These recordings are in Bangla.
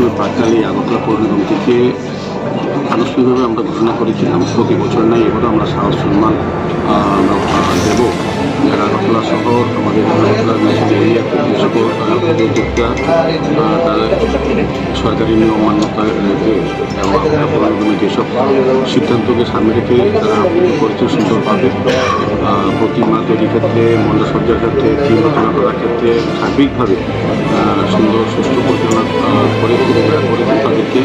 উৎসবের প্রাককালে আগরতলা পৌর নিগম থেকে আনুষ্ঠানিকভাবে আমরা ঘোষণা করেছিলাম, প্রতি বছর নাই, এবারও আমরা সাহস, সম্মান দেব। যারা আগরতলা শহর, আমাদের আগরতলা ন্যাশনাল এরিয়াতে যে সকল আহ, উদ্যোক্তা আহ, সরকারি নিয়ম মান্যতা রেখে যেসব সিদ্ধান্তকে সামনে রেখে তারা করেছে সুন্দরভাবে প্রতিমা তৈরির ক্ষেত্রে মণ্ডসজ্জার ক্ষেত্রে, থিম রচনা করার ক্ষেত্রে সার্বিকভাবে সুন্দর সুস্থ পরিচালনা করে করেছেন তাদেরকে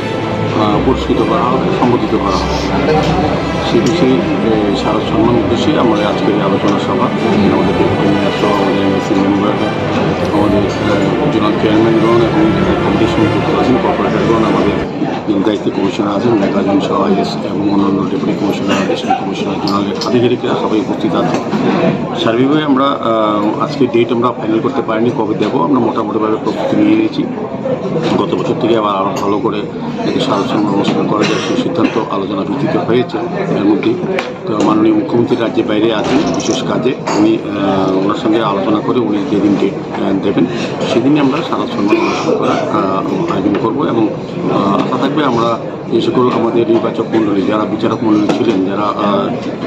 পুরস্কৃত করা হবে সম্বোধিত করা হবে সে বিষয়ে সারা সম্মান উদ্দেশ্যে আমাদের আজকের আলোচনা সভা, আমাদের আমাদের এমএসি মেম্বার যারা কমিটির সঙ্গে যুক্ত আছেন কর্পোরেটরগণ আমাদের দায়িত্ব কমিশনার আছেন মেগাজন সহ আইএস এবং অন্যান্য ডেপুটি কমিশনার অ্যাডিশনাল কমিশনার জোনালের আধিকারিকরা সবাই উপস্থিত আছেন। সার্বিকভাবে আমরা আজকে ডেট আমরা ফাইনাল করতে পারিনি, কবে দেবো, আমরা মোটামুটিভাবে প্রস্তুতি নিয়ে নিয়েছি। গত বছর থেকে আবার আরও ভালো করে এতে সারসম্মান অনুষ্ঠান করা যায়, সেই সিদ্ধান্ত আলোচনা ভিত্তিতে হয়েছে এর মধ্যে। তো মাননীয় মুখ্যমন্ত্রী রাজ্যের বাইরে আছেন, বিশেষ কাজে উনি ওনার সঙ্গে আলোচনা করে উনি যেদিন ডেট দেবেন, সেদিনই আমরা সারা সম্মান অনুষ্ঠান করার আয়োজন করব এবং আশা থাকবে আমরা যে সকল আমাদের নির্বাচক মণ্ডলী, যারা বিচারক মণ্ডলী ছিলেন, যারা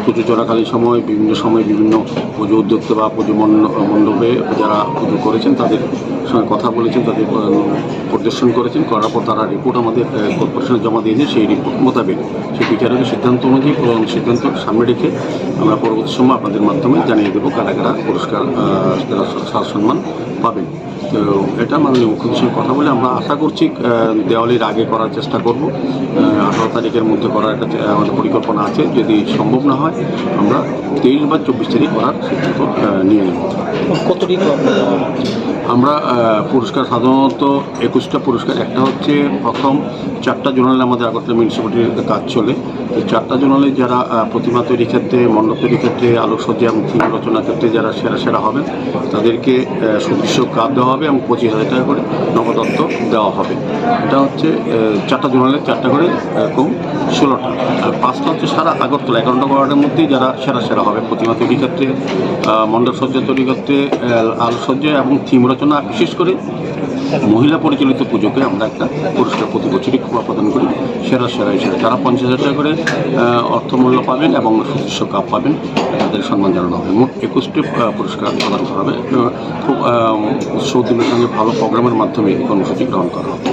পুজো চলাকালীন সময়, বিভিন্ন সময় বিভিন্ন পুজো উদ্যোক্তা বা পুজো মণ্ড- মণ্ডপে যারা পুজো করেছেন, তাদের সঙ্গে কথা বলেছেন, তাদের প্রদর্শন করেছেন। করার পর তারা রিপোর্ট আমাদের কর্পোরেশনে জমা দিয়েছে। সেই রিপোর্ট মোতাবেক সেই বিচারকের সিদ্ধান্ত অনুযায়ী সিদ্ধান্ত সামনে রেখে আমরা পরবর্তী সময় আপনাদের মাধ্যমে জানিয়ে দেবো কারা কারা পুরস্কার সম্মান পাবেন। তো এটা মাননীয় মুখ্যমন্ত্রীর কথা বলে আমরা আশা করছি দেওয়ালির আগে করার চেষ্টা করব। আঠারো তারিখের মধ্যে করার একটা আমাদের পরিকল্পনা আছে। যদি সম্ভব না হয়, আমরা তেইশ বা চব্বিশ তারিখ করার সিদ্ধান্ত নিয়ে নেব। আমরা পুরস্কার সাধারণত একুশটা পুরস্কার একটা হচ্ছে প্রথম চারটা জোনালে আমাদের আগরতলা মিউনিসিপ্যালিটির কাজ চলে। তো চারটা জোনালে যারা প্রতিমা তৈরির ক্ষেত্রে মণ্ডপ তৈরির ক্ষেত্রে আলোকসজ্জা এবং থিম রচনার ক্ষেত্রে যারা সেরা সেরা হবেন তাদেরকে সুদৃশ্য কাপ দেওয়া হবে এবং পঁচিশ হাজার টাকা করে নবদত্ত দেওয়া হবে। এটা হচ্ছে চারটা জোনালে চারটা করে এরকম ষোলোটা। আর পাঁচটা হচ্ছে সারা আগরতলা এগারোটা ওয়ার্ডের মধ্যেই যারা সেরা সেরা হবে প্রতিমা তৈরির ক্ষেত্রে মণ্ডপ সজ্জা ক্ষেত্রে আহ, আলোকসজ্জা এবং থিম রচনা, বিশেষ করে মহিলা পরিচালিত পুজোকে আমরা একটা পুরস্কার প্রতি বছরই প্রদান করি। সেরা সেরা হিসেবে তারা পঞ্চাশ হাজার টাকা করে অর্থমূল্য পাবেন এবং সুদৃশ্য কাপ পাবেন, তাদের সম্মান জানানো হবে। মোট একুশটি পুরস্কার প্রদান করা হবে। খুব দিনের সঙ্গে ভালো প্রোগ্রামের মাধ্যমে কর্মসূচি গ্রহণ করা হবে।